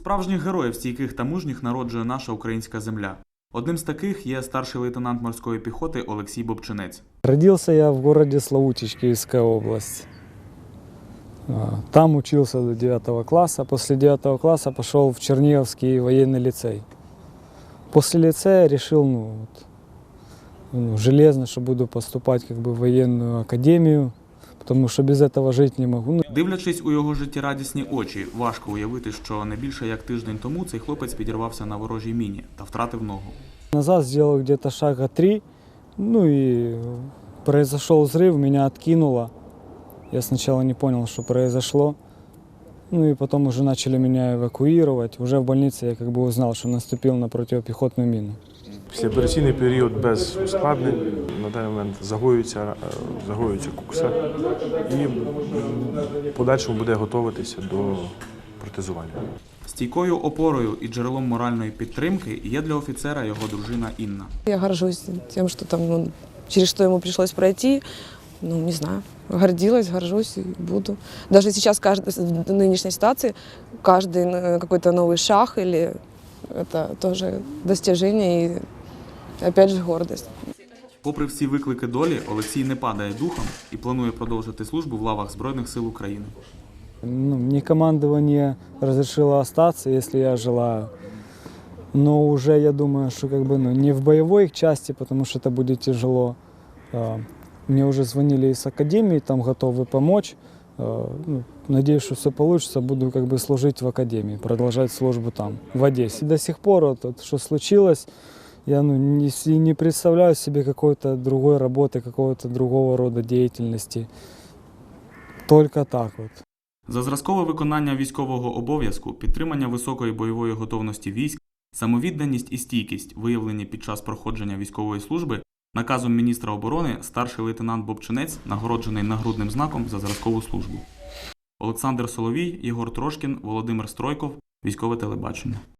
Справжніх героїв стійких та мужніх народжує наша українська земля. Одним з таких є старший лейтенант морської піхоти Олексій Бобчинець. Родился я в городе Славутич, Киевская область. Там учился до 9 класса. После 9 класса пошел в Черниговский военный лицей. После лицея решил, ну, вот, ну, железно, что буду поступать как бы в военную академию, потому что без этого жить не могу. Ну, Дивлячись у його життєрадісні очі, важко уявити, що не більше як тиждень тому цей хлопець підірвався на ворожій міні та втратив ногу. Назад сделал где-то шага три, ну и произошел взрыв, меня откинуло. Я сначала не понял, что произошло. Ну и потом уже начали меня эвакуировать. Уже в больнице я как бы узнал, что наступил на противопехотную мину. Післяопераційний період без ускладнень. На даний момент загоюється, е, загоюється кукса і м, в подальшому буде готуватися до протезування. Стійкою опорою і джерелом моральної підтримки є для офіцера його дружина Інна. Я горжусь тем, что там, он, через что ему пришлось пройти. Ну, не знаю, гордилась, горжусь и буду. Даже сейчас каждый, в нынешней ситуации каждый э, какой-то новый шаг или это тоже достижение и опять же гордость. Попри всі виклики долі, Олексій не падає духом і планує продовжити службу в лавах Збройних сил України. Ну, мне командование разрешило остаться, если я желаю. Но уже я думаю, что как бы ну, не в боевой части, потому что это будет тяжело. А, Мне уже звонили из академии, там готовы помочь. А, ну, Надеюсь, что все получится. Буду как бы служить в академии, продолжать службу там, в Одессе. До сих пор, вот, вот, что случилось, я ну, не, не представляю себе какой-то другой работы, какого-то другого рода деятельности. Только так вот. За зразкове виконання військового обов'язку, підтримання високої бойової готовності військ, самовідданість і стійкість, виявлені під час проходження військової служби, наказом міністра оборони старший лейтенант Бобчинець нагороджений нагрудним знаком за зразкову службу. Олександр Соловій, Єгор Трошкін, Володимир Стройков, військове телебачення.